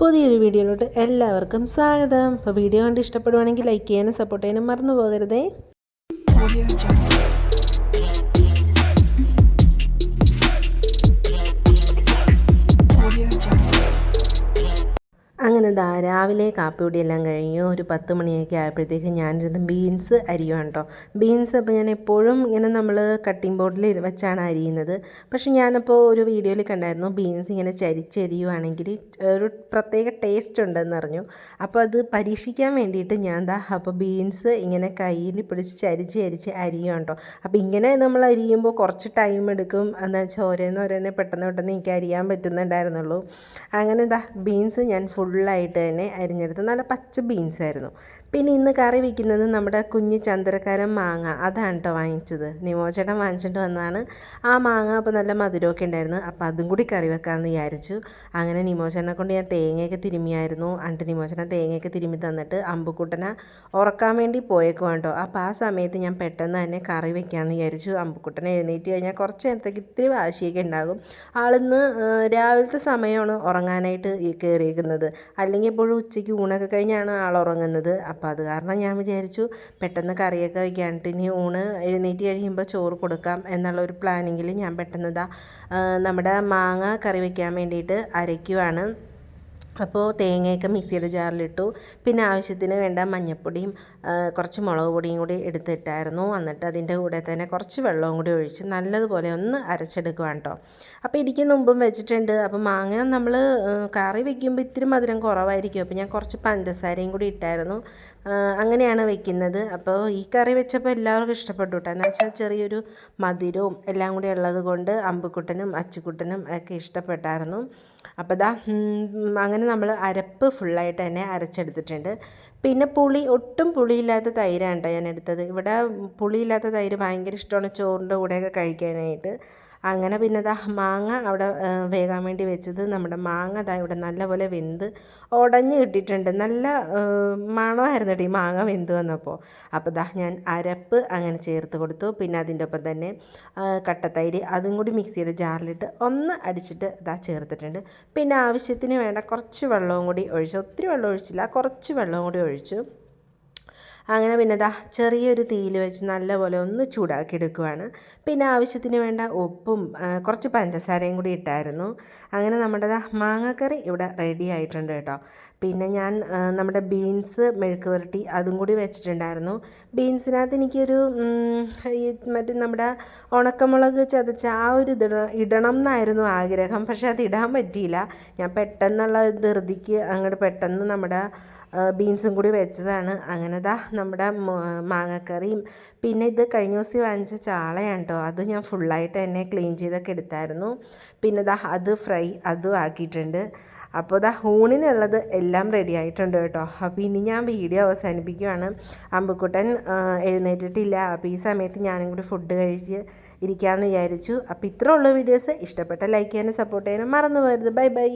പുതിയൊരു വീഡിയോയിലോട്ട് എല്ലാവർക്കും സ്വാഗതം. അപ്പോൾ വീഡിയോ കണ്ട് ഇഷ്ടപ്പെടുവാണെങ്കിൽ ലൈക്ക് ചെയ്യാനും സപ്പോർട്ട് ചെയ്യാനും മറന്നു പോകരുതേ. അങ്ങനെ ദാ രാവിലെ എല്ലാം കഴിഞ്ഞു ഒരു പത്ത് മണിയൊക്കെ ആയപ്പോഴത്തേക്ക് ഞാനിരുന്ന് ബീൻസ് അരിയുവാണ് കേട്ടോ. ബീൻസ് അപ്പോൾ ഞാൻ എപ്പോഴും ഇങ്ങനെ നമ്മൾ കട്ടിംഗ് ബോർഡിൽ വെച്ചാണ് അരിയുന്നത്. പക്ഷെ ഞാനപ്പോൾ ഒരു വീഡിയോയിൽ കണ്ടായിരുന്നു ബീൻസ് ഇങ്ങനെ ചരിച്ചരിയുവാണെങ്കിൽ ഒരു പ്രത്യേക ടേസ്റ്റ് ഉണ്ടെന്ന് അറിഞ്ഞു. അപ്പോൾ അത് പരീക്ഷിക്കാൻ വേണ്ടിയിട്ട് ഞാൻ ദാ അപ്പോൾ ബീൻസ് ഇങ്ങനെ കയ്യിൽ പിടിച്ച് ചരിച്ച് ചരിച്ച് അരിയുവാണ് കേട്ടോ. അപ്പോൾ ഇങ്ങനെ നമ്മൾ അരിയുമ്പോൾ കുറച്ച് ടൈം എടുക്കും. എന്നാൽ വെച്ചാൽ പറയുന്നത് പെട്ടെന്ന് പെട്ടെന്ന് എനിക്ക് അരിയാൻ പറ്റുന്നുണ്ടായിരുന്നുള്ളൂ. അങ്ങനെ ദാ ബീൻസ് ഞാൻ ഫുള്ളായിട്ട് തന്നെ അരിഞ്ഞെടുത്ത് നല്ല പച്ച ബീൻസ് ആയിരുന്നു. പിന്നെ ഇന്ന് കറി വയ്ക്കുന്നത് നമ്മുടെ കുഞ്ഞ് ചന്ദ്രക്കാരൻ മാങ്ങ. അതാണ് കേട്ടോ വാങ്ങിച്ചത്. നിമോചേട്ടൻ വാങ്ങിച്ചിട്ട് വന്നതാണ്. ആ മാങ്ങ അപ്പോൾ നല്ല മധുരമൊക്കെ ഉണ്ടായിരുന്നു. അപ്പോൾ അതും കൂടി കറി വെക്കാമെന്ന് വിചാരിച്ചു. അങ്ങനെ നിമോചനെ കൊണ്ട് ഞാൻ തേങ്ങയൊക്കെ തിരുമിയായിരുന്നു അണ്ട് നിമോചന തേങ്ങയൊക്കെ തിരുമ്മി തന്നിട്ട് അമ്പുക്കുട്ടനെ ഉറക്കാൻ വേണ്ടി പോയേക്കും കേട്ടോ അപ്പോൾ ആ സമയത്ത് ഞാൻ പെട്ടെന്ന് തന്നെ കറി വെക്കാമെന്ന് വിചാരിച്ചു. അമ്പുക്കുട്ടനെ എഴുന്നേറ്റ് കഴിഞ്ഞാൽ കുറച്ച് നേരത്തേക്ക് ഇത്തിരി വാശിയൊക്കെ ഉണ്ടാകും. ആളിന്ന് രാവിലത്തെ സമയമാണ് ഉറങ്ങാനായിട്ട് കയറിയേക്കുന്നത്. അല്ലെങ്കിൽ എപ്പോഴും ഉച്ചയ്ക്ക് ഊണൊക്കെ കഴിഞ്ഞാണ് ആൾ ഉറങ്ങുന്നത്. അപ്പോൾ അത് കാരണം ഞാൻ വിചാരിച്ചു പെട്ടെന്ന് കറിയൊക്കെ വയ്ക്കാനിട്ട് ഇനി ഊണ് എഴുന്നേറ്റ് കഴിയുമ്പോൾ ചോറ് കൊടുക്കാം എന്നുള്ള ഒരു പ്ലാനിങ്ങിൽ ഞാൻ പെട്ടെന്ന് നമ്മുടെ മാങ്ങ കറി വയ്ക്കാൻ വേണ്ടിയിട്ട് അരയ്ക്കുവാണ്. അപ്പോൾ തേങ്ങയൊക്കെ മിക്സിയുടെ ജാറിലിട്ടു. പിന്നെ ആവശ്യത്തിന് വേണ്ട മഞ്ഞൾപ്പൊടിയും കുറച്ച് മുളക് പൊടിയും കൂടി എടുത്തിട്ടായിരുന്നു. എന്നിട്ട് അതിന്റെ കൂടെ തന്നെ കുറച്ച് വെള്ളവും കൂടി ഒഴിച്ച് നല്ലതുപോലെ ഒന്ന് അരച്ചെടുക്കുവാണ് കേട്ടോ. അപ്പോൾ ഇടിക്ക് മുമ്പും വെച്ചിട്ടുണ്ട്. അപ്പോൾ മാങ്ങ നമ്മൾ കറി വെക്കുമ്പോൾ ഇത്തിരി മധുരം കുറവായിരിക്കും. അപ്പോൾ ഞാൻ കുറച്ച് പഞ്ചസാരയും കൂടി ഇട്ടായിരുന്നു. അങ്ങനെയാണ് വെക്കുന്നത്. അപ്പോൾ ഈ കറി വെച്ചപ്പോൾ എല്ലാവർക്കും ഇഷ്ടപ്പെട്ടു കേട്ടോ എന്ന് വെച്ചാൽ ചെറിയൊരു മധുരവും എല്ലാം കൂടി ഉള്ളത് കൊണ്ട് അമ്പുക്കുട്ടനും അച്ചുക്കുട്ടനും ഒക്കെ ഇഷ്ടപ്പെട്ടായിരുന്നു. അപ്പോൾ ദാ അങ്ങനെ നമ്മൾ അരപ്പ് ഫുള്ളായിട്ട് തന്നെ അരച്ചെടുത്തിട്ടുണ്ട്. പിന്നെ പുളി ഒട്ടും പുളിയില്ലാത്ത തൈരാണ് കേട്ടോ ഞാൻ എടുത്തത്. ഇവിടെ പുളിയില്ലാത്ത തൈര് ഭയങ്കര ഇഷ്ടമാണ് ചോറിന്റെ കൂടെയൊക്കെ കഴിക്കാനായിട്ട്. അങ്ങനെ പിന്നെ ദാ മാങ്ങ അവിടെ വേകാൻ വേണ്ടി വെച്ചത് നമ്മുടെ മാങ്ങ ദാ ഇവിടെ നല്ലപോലെ വെന്ത് ഉടഞ്ഞ് കിട്ടിയിട്ടുണ്ട്. നല്ല മണമായിരുന്നു ഈ മാങ്ങ വെന്ത് വന്നപ്പോൾ അപ്പോൾ ദാ ഞാൻ അരപ്പ് അങ്ങനെ ചേർത്ത് കൊടുത്തു. പിന്നെ അതിന്റെ ഒപ്പം തന്നെ കട്ടത്തൈര് അതും കൂടി മിക്സിയുടെ ജാറിലിട്ട് ഒന്ന് അടിച്ചിട്ട് ഇതാ ചേർത്തിട്ടുണ്ട്. പിന്നെ ആവശ്യത്തിന് വേണ്ട കുറച്ച് വെള്ളവും കൂടി ഒഴിച്ചു. ഒത്തിരി വെള്ളം ഒഴിച്ചില്ല കുറച്ച് വെള്ളവും കൂടി ഒഴിച്ചു. അങ്ങനെ പിന്നെ ദാ ചെറിയൊരു തീയിൽ വെച്ച് നല്ലപോലെ ഒന്ന് ചൂടാക്കി എടുക്കുവാണ് പിന്നെ ആവശ്യത്തിന് വേണ്ട ഉപ്പും കുറച്ച് പഞ്ചസാരയും കൂടി ഇട്ടായിരുന്നു. അങ്ങനെ നമ്മുടെ ദാ മാങ്ങക്കറി ഇവിടെ റെഡി ആയിട്ടുണ്ട് കേട്ടോ. പിന്നെ ഞാൻ നമ്മുടെ ബീൻസ് മെഴുക്ക് പുരട്ടി അതും കൂടി വെച്ചിട്ടുണ്ടായിരുന്നു. ബീൻസിനകത്ത് എനിക്കൊരു ഈ മറ്റേ നമ്മുടെ ഉണക്കമുളക് ചതച്ച ആ ഒരു ഇത് ഇടണം എന്നായിരുന്നു ആഗ്രഹം. പക്ഷേ അത് ഇടാൻ പറ്റിയില്ല. ഞാൻ പെട്ടെന്നുള്ള ധൃതിക്ക് അങ്ങോട്ട് പെട്ടെന്ന് നമ്മുടെ ബീൻസും കൂടി വെച്ചതാണ്. അങ്ങനെ ദാ നമ്മുടെ മാങ്ങക്കറിയും. പിന്നെ ഇത് കഴിഞ്ഞ ദിവസം വാങ്ങിച്ച ചാളയാണ് കേട്ടോ അത് ഞാൻ ഫുള്ളായിട്ട് തന്നെ ക്ലീൻ ചെയ്തൊക്കെ എടുത്തായിരുന്നു. പിന്നെ ദാ അത് ഫ്രൈ അതും ആക്കിയിട്ടുണ്ട്. അപ്പോൾ ദാ ഊണിനുള്ളത് എല്ലാം റെഡി ആയിട്ടുണ്ട് കേട്ടോ അപ്പോൾ ഇനി ഞാൻ വീഡിയോ അവസാനിപ്പിക്കുകയാണ് അമ്പുക്കുട്ടൻ എഴുന്നേറ്റിട്ടില്ല. അപ്പോൾ ഈ സമയത്ത് ഞാനും കൂടി ഫുഡ് കഴിച്ച് ഇരിക്കാമെന്ന് വിചാരിച്ചു. അപ്പോൾ ഇത്രയുള്ള വീഡിയോസ് ഇഷ്ടപ്പെട്ട ലൈക്ക് ചെയ്യാനും സപ്പോർട്ട് ചെയ്യാനും മറന്നു പോകരുത്. Bye bye